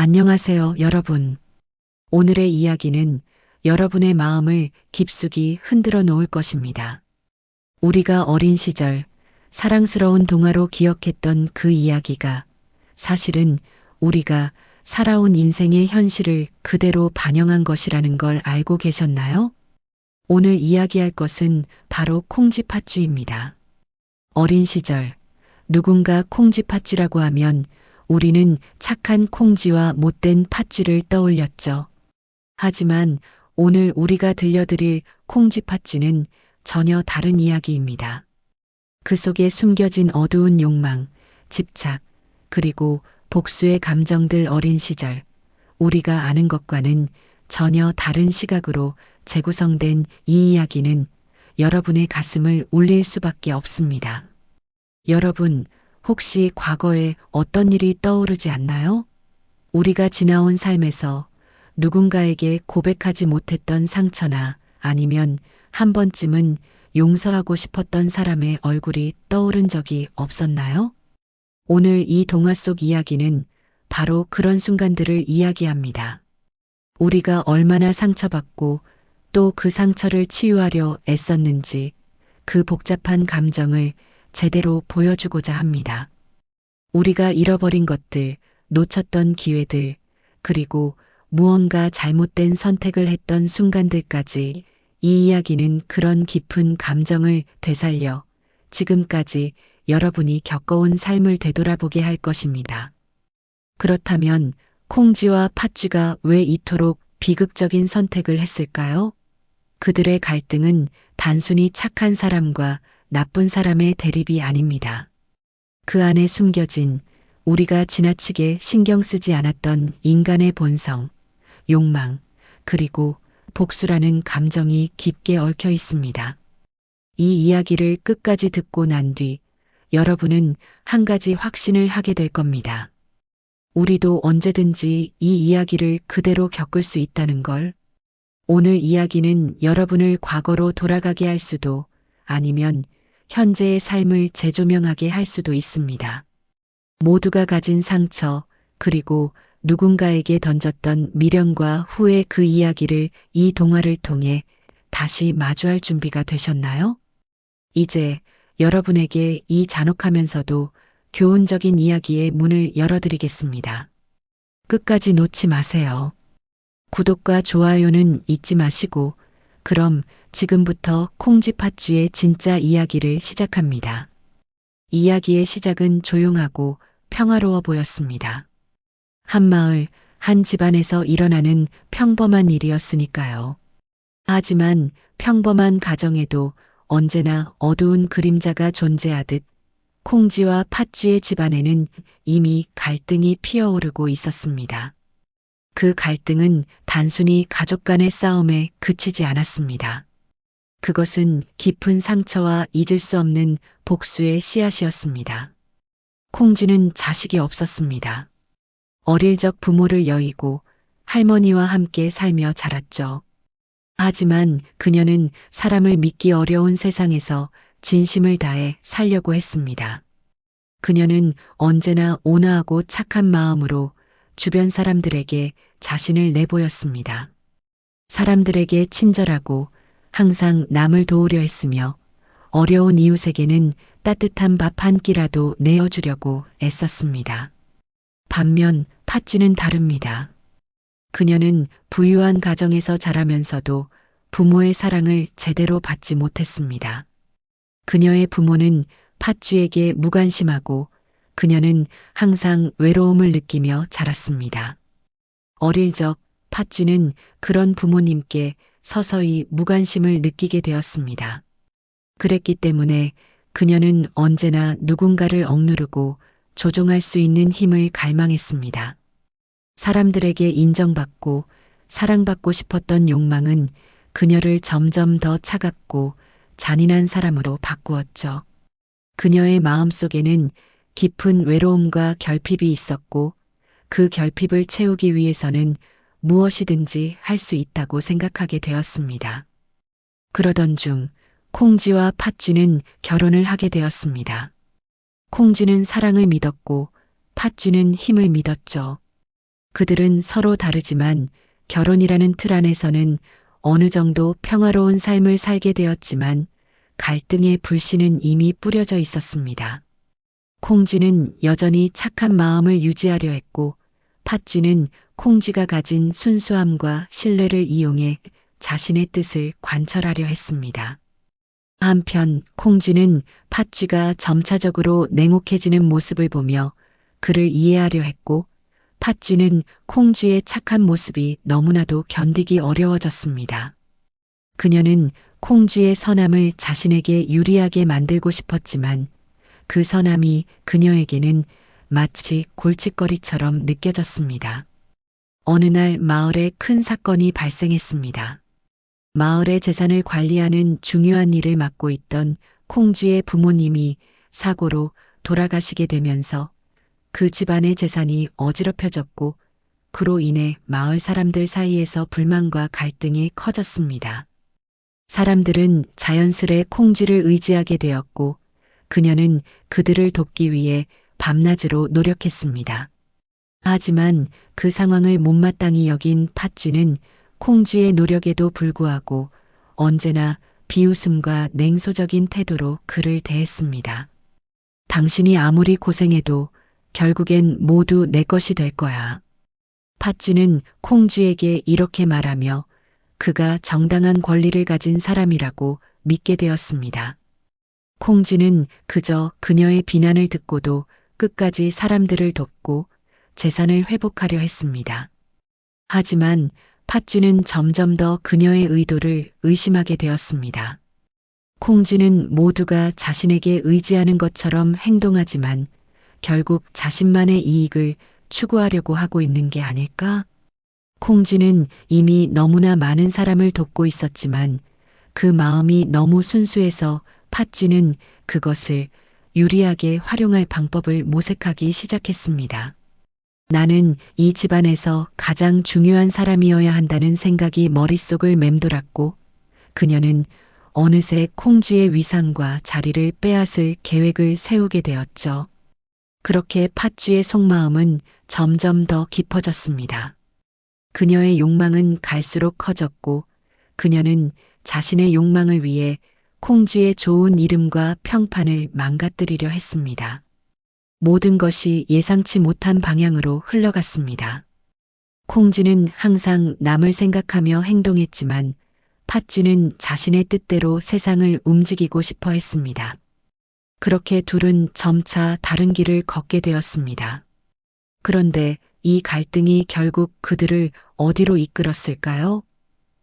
안녕하세요, 여러분. 오늘의 이야기는 여러분의 마음을 깊숙이 흔들어 놓을 것입니다. 우리가 어린 시절 사랑스러운 동화로 기억했던 그 이야기가 사실은 우리가 살아온 인생의 현실을 그대로 반영한 것이라는 걸 알고 계셨나요? 오늘 이야기할 것은 바로 콩쥐팥쥐입니다. 어린 시절 누군가 콩쥐팥쥐라고 하면 우리는 착한 콩쥐와 못된 팥쥐를 떠올렸죠. 하지만 오늘 우리가 들려드릴 콩쥐 팥쥐는 전혀 다른 이야기입니다. 그 속에 숨겨진 어두운 욕망, 집착, 그리고 복수의 감정들 어린 시절, 우리가 아는 것과는 전혀 다른 시각으로 재구성된 이 이야기는 여러분의 가슴을 울릴 수밖에 없습니다. 여러분, 혹시 과거에 어떤 일이 떠오르지 않나요? 우리가 지나온 삶에서 누군가에게 고백하지 못했던 상처나 아니면 한 번쯤은 용서하고 싶었던 사람의 얼굴이 떠오른 적이 없었나요? 오늘 이 동화 속 이야기는 바로 그런 순간들을 이야기합니다. 우리가 얼마나 상처받고 또 그 상처를 치유하려 애썼는지 그 복잡한 감정을 제대로 보여주고자 합니다. 우리가 잃어버린 것들, 놓쳤던 기회들, 그리고 무언가 잘못된 선택을 했던 순간들까지 이 이야기는 그런 깊은 감정을 되살려 지금까지 여러분이 겪어온 삶을 되돌아보게 할 것입니다. 그렇다면 콩쥐와 팥쥐가 왜 이토록 비극적인 선택을 했을까요? 그들의 갈등은 단순히 착한 사람과 나쁜 사람의 대립이 아닙니다. 그 안에 숨겨진 우리가 지나치게 신경 쓰지 않았던 인간의 본성, 욕망, 그리고 복수라는 감정이 깊게 얽혀 있습니다. 이 이야기를 끝까지 듣고 난 뒤 여러분은 한 가지 확신을 하게 될 겁니다. 우리도 언제든지 이 이야기를 그대로 겪을 수 있다는 걸. 오늘 이야기는 여러분을 과거로 돌아가게 할 수도 아니면 현재의 삶을 재조명하게 할 수도 있습니다. 모두가 가진 상처, 그리고 누군가에게 던졌던 미련과 후회 그 이야기를 이 동화를 통해 다시 마주할 준비가 되셨나요? 이제 여러분에게 이 잔혹하면서도 교훈적인 이야기의 문을 열어드리겠습니다. 끝까지 놓지 마세요. 구독과 좋아요는 잊지 마시고, 그럼 지금부터 콩쥐팥쥐의 진짜 이야기를 시작합니다. 이야기의 시작은 조용하고 평화로워 보였습니다. 한 마을, 한 집안에서 일어나는 평범한 일이었으니까요. 하지만 평범한 가정에도 언제나 어두운 그림자가 존재하듯 콩쥐와 팥쥐의 집안에는 이미 갈등이 피어오르고 있었습니다. 그 갈등은 단순히 가족 간의 싸움에 그치지 않았습니다. 그것은 깊은 상처와 잊을 수 없는 복수의 씨앗이었습니다. 콩쥐는 자식이 없었습니다. 어릴 적 부모를 여의고 할머니와 함께 살며 자랐죠. 하지만 그녀는 사람을 믿기 어려운 세상에서 진심을 다해 살려고 했습니다. 그녀는 언제나 온화하고 착한 마음으로 주변 사람들에게 자신을 내보였습니다. 사람들에게 친절하고 항상 남을 도우려 했으며 어려운 이웃에게는 따뜻한 밥 한 끼라도 내어주려고 애썼습니다. 반면 팥쥐는 다릅니다. 그녀는 부유한 가정에서 자라면서도 부모의 사랑을 제대로 받지 못했습니다. 그녀의 부모는 팥쥐에게 무관심하고 그녀는 항상 외로움을 느끼며 자랐습니다. 어릴 적 팥쥐는 그런 부모님께 서서히 무관심을 느끼게 되었습니다. 그랬기 때문에 그녀는 언제나 누군가를 억누르고 조종할 수 있는 힘을 갈망했습니다. 사람들에게 인정받고 사랑받고 싶었던 욕망은 그녀를 점점 더 차갑고 잔인한 사람으로 바꾸었죠. 그녀의 마음 속에는 깊은 외로움과 결핍이 있었고 그 결핍을 채우기 위해서는 무엇이든지 할 수 있다고 생각하게 되었습니다. 그러던 중 콩쥐와 팥쥐는 결혼을 하게 되었습니다. 콩쥐는 사랑을 믿었고 팥쥐는 힘을 믿었죠. 그들은 서로 다르지만 결혼이라는 틀 안에서는 어느 정도 평화로운 삶을 살게 되었지만 갈등의 불씨는 이미 뿌려져 있었습니다. 콩쥐는 여전히 착한 마음을 유지하려 했고 팥쥐는 콩쥐가 가진 순수함과 신뢰를 이용해 자신의 뜻을 관철하려 했습니다. 한편 콩쥐는 팥쥐가 점차적으로 냉혹해지는 모습을 보며 그를 이해하려 했고 팥쥐는 콩쥐의 착한 모습이 너무나도 견디기 어려워졌습니다. 그녀는 콩쥐의 선함을 자신에게 유리하게 만들고 싶었지만 그 선함이 그녀에게는 마치 골칫거리처럼 느껴졌습니다. 어느 날 마을에 큰 사건이 발생했습니다. 마을의 재산을 관리하는 중요한 일을 맡고 있던 콩쥐의 부모님이 사고로 돌아가시게 되면서 그 집안의 재산이 어지럽혀졌고 그로 인해 마을 사람들 사이에서 불만과 갈등이 커졌습니다. 사람들은 자연스레 콩쥐를 의지하게 되었고 그녀는 그들을 돕기 위해 밤낮으로 노력했습니다. 하지만 그 상황을 못마땅히 여긴 팥쥐는 콩쥐의 노력에도 불구하고 언제나 비웃음과 냉소적인 태도로 그를 대했습니다. 당신이 아무리 고생해도 결국엔 모두 내 것이 될 거야. 팥쥐는 콩쥐에게 이렇게 말하며 그가 정당한 권리를 가진 사람이라고 믿게 되었습니다. 콩쥐는 그저 그녀의 비난을 듣고도 끝까지 사람들을 돕고 재산을 회복하려 했습니다. 하지만 팥쥐는 점점 더 그녀의 의도를 의심하게 되었습니다. 콩쥐는 모두가 자신에게 의지하는 것처럼 행동하지만 결국 자신만의 이익을 추구하려고 하고 있는 게 아닐까? 콩쥐는 이미 너무나 많은 사람을 돕고 있었지만 그 마음이 너무 순수해서 팥쥐는 그것을 유리하게 활용할 방법을 모색하기 시작했습니다. 나는 이 집안에서 가장 중요한 사람이어야 한다는 생각이 머릿속을 맴돌았고 그녀는 어느새 콩쥐의 위상과 자리를 빼앗을 계획을 세우게 되었죠. 그렇게 팥쥐의 속마음은 점점 더 깊어졌습니다. 그녀의 욕망은 갈수록 커졌고 그녀는 자신의 욕망을 위해 콩쥐의 좋은 이름과 평판을 망가뜨리려 했습니다. 모든 것이 예상치 못한 방향으로 흘러갔습니다. 콩쥐는 항상 남을 생각하며 행동했지만 팥쥐는 자신의 뜻대로 세상을 움직이고 싶어 했습니다. 그렇게 둘은 점차 다른 길을 걷게 되었습니다. 그런데 이 갈등이 결국 그들을 어디로 이끌었을까요?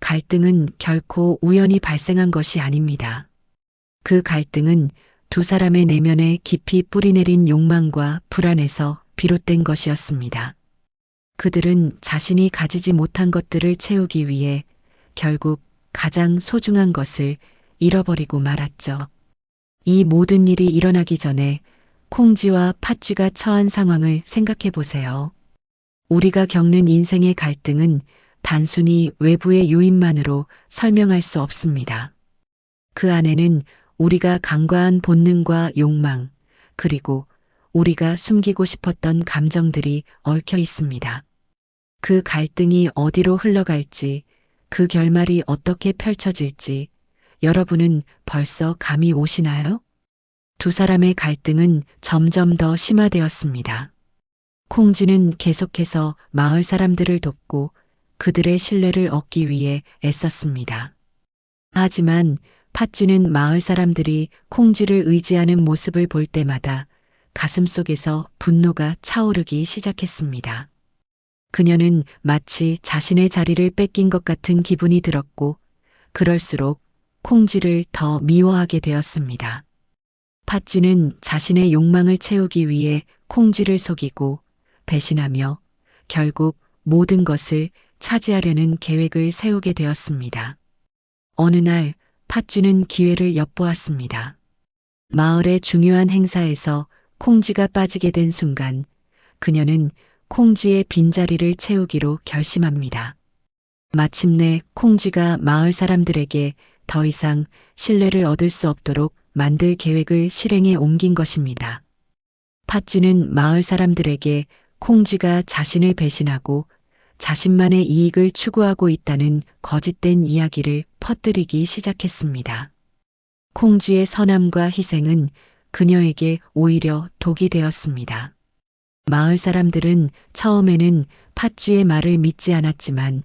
갈등은 결코 우연히 발생한 것이 아닙니다. 그 갈등은 두 사람의 내면에 깊이 뿌리내린 욕망과 불안에서 비롯된 것이었습니다. 그들은 자신이 가지지 못한 것들을 채우기 위해 결국 가장 소중한 것을 잃어버리고 말았죠. 이 모든 일이 일어나기 전에 콩쥐와 팥쥐가 처한 상황을 생각해 보세요. 우리가 겪는 인생의 갈등은 단순히 외부의 요인만으로 설명할 수 없습니다. 그 안에는 우리가 간과한 본능과 욕망, 그리고 우리가 숨기고 싶었던 감정들이 얽혀 있습니다. 그 갈등이 어디로 흘러갈지, 그 결말이 어떻게 펼쳐질지 여러분은 벌써 감이 오시나요? 두 사람의 갈등은 점점 더 심화되었습니다. 콩쥐는 계속해서 마을 사람들을 돕고 그들의 신뢰를 얻기 위해 애썼습니다. 하지만 팥쥐는 마을 사람들이 콩쥐를 의지하는 모습을 볼 때마다 가슴 속에서 분노가 차오르기 시작했습니다. 그녀는 마치 자신의 자리를 뺏긴 것 같은 기분이 들었고, 그럴수록 콩쥐를 더 미워하게 되었습니다. 팥쥐는 자신의 욕망을 채우기 위해 콩쥐를 속이고 배신하며 결국 모든 것을 차지하려는 계획을 세우게 되었습니다. 어느 날 팥쥐는 기회를 엿보았습니다. 마을의 중요한 행사에서 콩쥐가 빠지게 된 순간 그녀는 콩쥐의 빈자리를 채우기로 결심합니다. 마침내 콩쥐가 마을 사람들에게 더 이상 신뢰를 얻을 수 없도록 만들 계획을 실행에 옮긴 것입니다. 팥쥐는 마을 사람들에게 콩쥐가 자신을 배신하고 자신만의 이익을 추구하고 있다는 거짓된 이야기를 퍼뜨리기 시작했습니다. 콩쥐의 선함과 희생은 그녀에게 오히려 독이 되었습니다. 마을 사람들은 처음에는 팥쥐의 말을 믿지 않았지만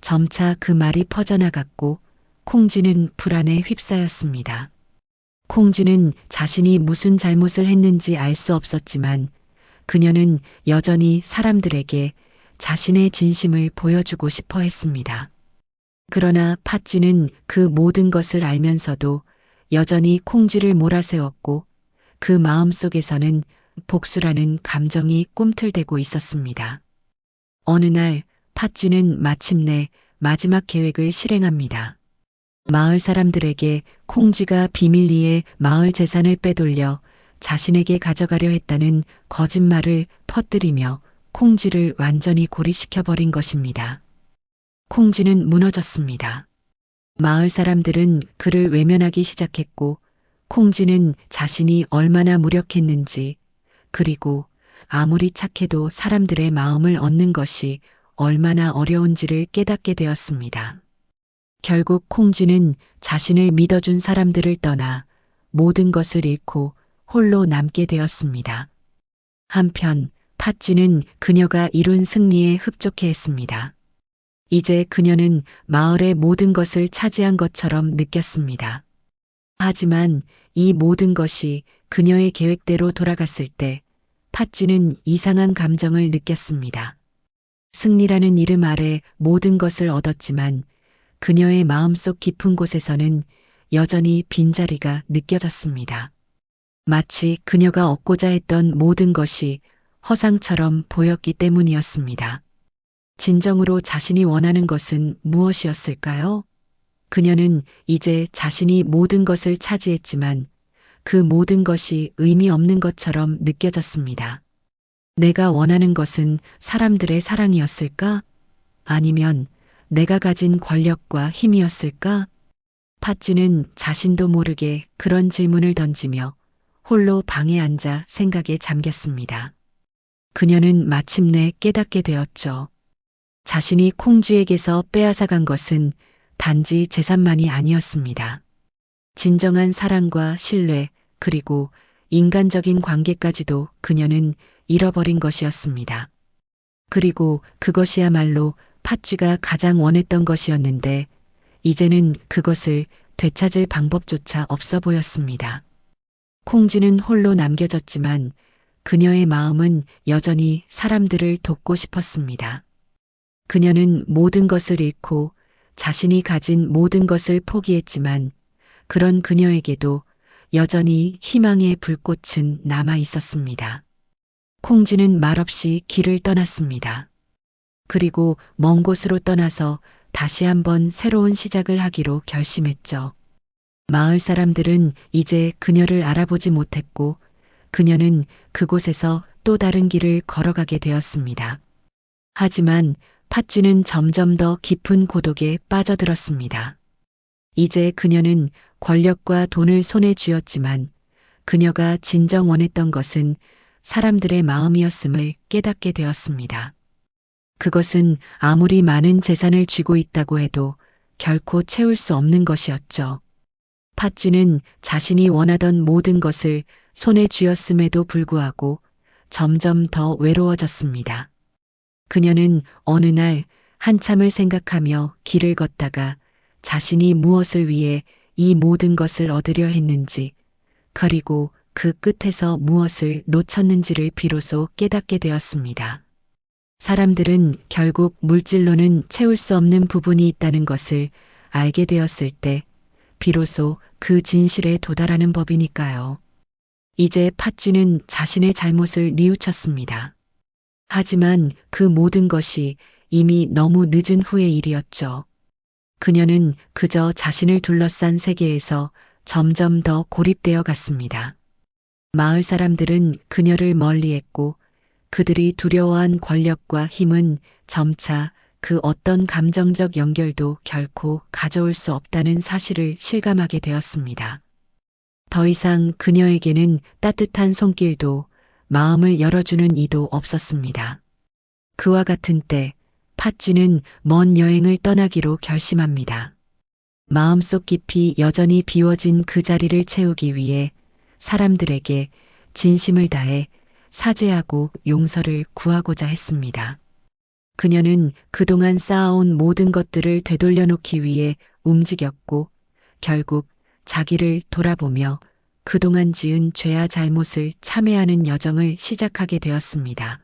점차 그 말이 퍼져나갔고 콩쥐는 불안에 휩싸였습니다. 콩쥐는 자신이 무슨 잘못을 했는지 알 수 없었지만 그녀는 여전히 사람들에게 자신의 진심을 보여주고 싶어 했습니다. 그러나 팥쥐는 그 모든 것을 알면서도 여전히 콩쥐를 몰아세웠고 그 마음 속에서는 복수라는 감정이 꿈틀대고 있었습니다. 어느 날 팥쥐는 마침내 마지막 계획을 실행합니다. 마을 사람들에게 콩쥐가 비밀리에 마을 재산을 빼돌려 자신에게 가져가려 했다는 거짓말을 퍼뜨리며 콩쥐를 완전히 고립시켜버린 것입니다. 콩쥐는 무너졌습니다. 마을 사람들은 그를 외면하기 시작했고 콩쥐는 자신이 얼마나 무력했는지 그리고 아무리 착해도 사람들의 마음을 얻는 것이 얼마나 어려운지를 깨닫게 되었습니다. 결국 콩쥐는 자신을 믿어준 사람들을 떠나 모든 것을 잃고 홀로 남게 되었습니다. 한편 팥쥐는 그녀가 이룬 승리에 흡족해 했습니다. 이제 그녀는 마을의 모든 것을 차지한 것처럼 느꼈습니다. 하지만 이 모든 것이 그녀의 계획대로 돌아갔을 때 팥쥐는 이상한 감정을 느꼈습니다. 승리라는 이름 아래 모든 것을 얻었지만 그녀의 마음속 깊은 곳에서는 여전히 빈자리가 느껴졌습니다. 마치 그녀가 얻고자 했던 모든 것이 허상처럼 보였기 때문이었습니다. 진정으로 자신이 원하는 것은 무엇이었을까요? 그녀는 이제 자신이 모든 것을 차지했지만 그 모든 것이 의미 없는 것처럼 느껴졌습니다. 내가 원하는 것은 사람들의 사랑이었을까? 아니면 내가 가진 권력과 힘이었을까? 팥쥐는 자신도 모르게 그런 질문을 던지며 홀로 방에 앉아 생각에 잠겼습니다. 그녀는 마침내 깨닫게 되었죠. 자신이 콩쥐에게서 빼앗아간 것은 단지 재산만이 아니었습니다. 진정한 사랑과 신뢰 그리고 인간적인 관계까지도 그녀는 잃어버린 것이었습니다. 그리고 그것이야말로 팥쥐가 가장 원했던 것이었는데 이제는 그것을 되찾을 방법조차 없어 보였습니다. 콩쥐는 홀로 남겨졌지만 그녀의 마음은 여전히 사람들을 돕고 싶었습니다. 그녀는 모든 것을 잃고 자신이 가진 모든 것을 포기했지만 그런 그녀에게도 여전히 희망의 불꽃은 남아 있었습니다. 콩쥐는 말없이 길을 떠났습니다. 그리고 먼 곳으로 떠나서 다시 한번 새로운 시작을 하기로 결심했죠. 마을 사람들은 이제 그녀를 알아보지 못했고 그녀는 그곳에서 또 다른 길을 걸어가게 되었습니다. 하지만 팥쥐는 점점 더 깊은 고독에 빠져들었습니다. 이제 그녀는 권력과 돈을 손에 쥐었지만 그녀가 진정 원했던 것은 사람들의 마음이었음을 깨닫게 되었습니다. 그것은 아무리 많은 재산을 쥐고 있다고 해도 결코 채울 수 없는 것이었죠. 팥쥐는 자신이 원하던 모든 것을 손에 쥐었음에도 불구하고 점점 더 외로워졌습니다. 그녀는 어느 날 한참을 생각하며 길을 걷다가 자신이 무엇을 위해 이 모든 것을 얻으려 했는지, 그리고 그 끝에서 무엇을 놓쳤는지를 비로소 깨닫게 되었습니다. 사람들은 결국 물질로는 채울 수 없는 부분이 있다는 것을 알게 되었을 때 비로소 그 진실에 도달하는 법이니까요. 이제 팥쥐는 자신의 잘못을 뉘우쳤습니다. 하지만 그 모든 것이 이미 너무 늦은 후의 일이었죠. 그녀는 그저 자신을 둘러싼 세계에서 점점 더 고립되어 갔습니다. 마을 사람들은 그녀를 멀리했고 그들이 두려워한 권력과 힘은 점차 그 어떤 감정적 연결도 결코 가져올 수 없다는 사실을 실감하게 되었습니다. 더 이상 그녀에게는 따뜻한 손길도 마음을 열어주는 이도 없었습니다. 그와 같은 때 팥쥐는 먼 여행을 떠나기로 결심합니다. 마음속 깊이 여전히 비워진 그 자리를 채우기 위해 사람들에게 진심을 다해 사죄하고 용서를 구하고자 했습니다. 그녀는 그동안 쌓아온 모든 것들을 되돌려 놓기 위해 움직였고 결국 자기를 돌아보며 그동안 지은 죄와 잘못을 참회하는 여정을 시작하게 되었습니다.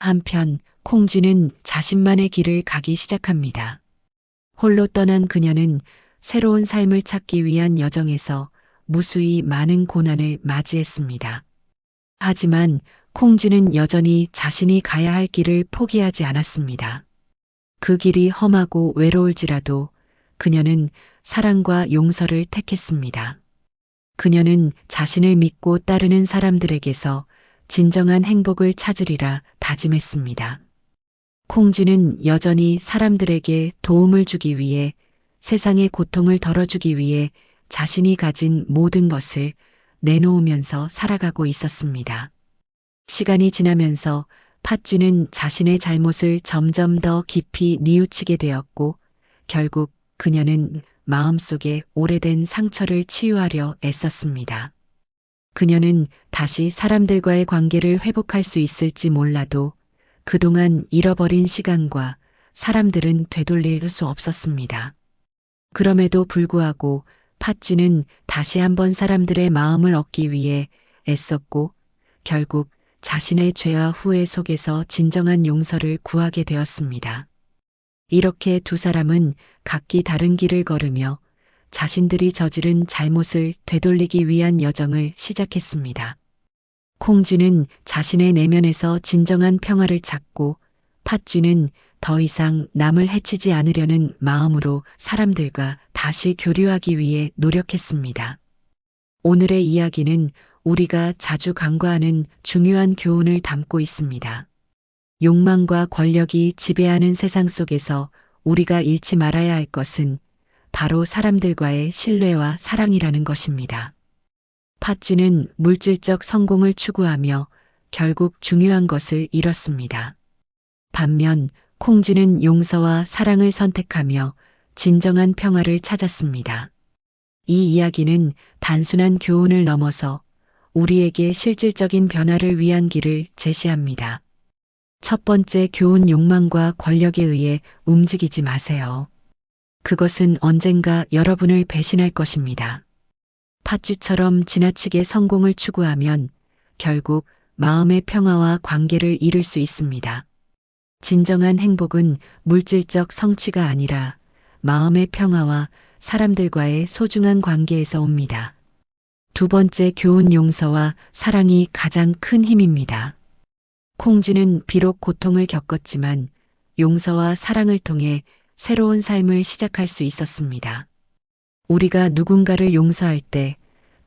한편 콩쥐는 자신만의 길을 가기 시작합니다. 홀로 떠난 그녀는 새로운 삶을 찾기 위한 여정에서 무수히 많은 고난을 맞이했습니다. 하지만 콩쥐는 여전히 자신이 가야 할 길을 포기하지 않았습니다. 그 길이 험하고 외로울지라도 그녀는 사랑과 용서를 택했습니다. 그녀는 자신을 믿고 따르는 사람들에게서 진정한 행복을 찾으리라 다짐했습니다. 콩쥐는 여전히 사람들에게 도움을 주기 위해 세상의 고통을 덜어주기 위해 자신이 가진 모든 것을 내놓으면서 살아가고 있었습니다. 시간이 지나면서 팥쥐는 자신의 잘못을 점점 더 깊이 뉘우치게 되었고 결국 그녀는 마음속에 오래된 상처를 치유하려 애썼습니다. 그녀는 다시 사람들과의 관계를 회복할 수 있을지 몰라도 그동안 잃어버린 시간과 사람들은 되돌릴 수 없었습니다. 그럼에도 불구하고 팥쥐는 다시 한번 사람들의 마음을 얻기 위해 애썼고 결국 자신의 죄와 후회 속에서 진정한 용서를 구하게 되었습니다. 이렇게 두 사람은 각기 다른 길을 걸으며 자신들이 저지른 잘못을 되돌리기 위한 여정을 시작했습니다. 콩쥐는 자신의 내면에서 진정한 평화를 찾고 팥쥐는 더 이상 남을 해치지 않으려는 마음으로 사람들과 다시 교류하기 위해 노력했습니다. 오늘의 이야기는 우리가 자주 간과하는 중요한 교훈을 담고 있습니다. 욕망과 권력이 지배하는 세상 속에서 우리가 잃지 말아야 할 것은 바로 사람들과의 신뢰와 사랑이라는 것입니다. 팥쥐는 물질적 성공을 추구하며 결국 중요한 것을 잃었습니다. 반면 콩쥐는 용서와 사랑을 선택하며 진정한 평화를 찾았습니다. 이 이야기는 단순한 교훈을 넘어서 우리에게 실질적인 변화를 위한 길을 제시합니다. 첫 번째 교훈 욕망과 권력에 의해 움직이지 마세요. 그것은 언젠가 여러분을 배신할 것입니다. 팥쥐처럼 지나치게 성공을 추구하면 결국 마음의 평화와 관계를 잃을 수 있습니다. 진정한 행복은 물질적 성취가 아니라 마음의 평화와 사람들과의 소중한 관계에서 옵니다. 두 번째 교훈 용서와 사랑이 가장 큰 힘입니다. 콩쥐는 비록 고통을 겪었지만 용서와 사랑을 통해 새로운 삶을 시작할 수 있었습니다. 우리가 누군가를 용서할 때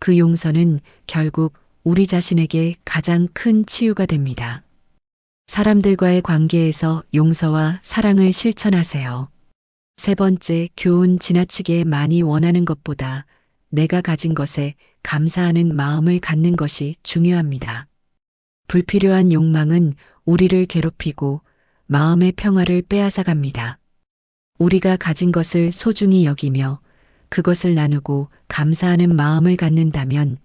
그 용서는 결국 우리 자신에게 가장 큰 치유가 됩니다. 사람들과의 관계에서 용서와 사랑을 실천하세요. 세 번째, 교훈 지나치게 많이 원하는 것보다 내가 가진 것에 감사하는 마음을 갖는 것이 중요합니다. 불필요한 욕망은 우리를 괴롭히고 마음의 평화를 빼앗아 갑니다. 우리가 가진 것을 소중히 여기며 그것을 나누고 감사하는 마음을 갖는다면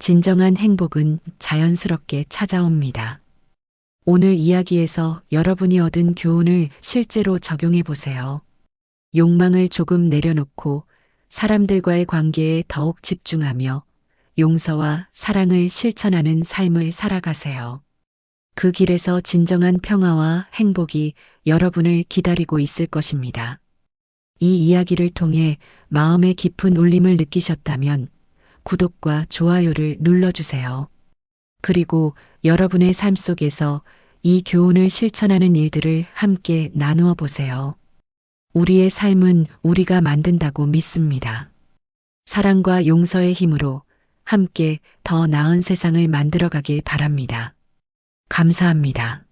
진정한 행복은 자연스럽게 찾아옵니다. 오늘 이야기에서 여러분이 얻은 교훈을 실제로 적용해 보세요. 욕망을 조금 내려놓고 사람들과의 관계에 더욱 집중하며 용서와 사랑을 실천하는 삶을 살아가세요. 그 길에서 진정한 평화와 행복이 여러분을 기다리고 있을 것입니다. 이 이야기를 통해 마음의 깊은 울림을 느끼셨다면 구독과 좋아요를 눌러주세요. 그리고 여러분의 삶 속에서 이 교훈을 실천하는 일들을 함께 나누어 보세요. 우리의 삶은 우리가 만든다고 믿습니다. 사랑과 용서의 힘으로 함께 더 나은 세상을 만들어 가길 바랍니다. 감사합니다.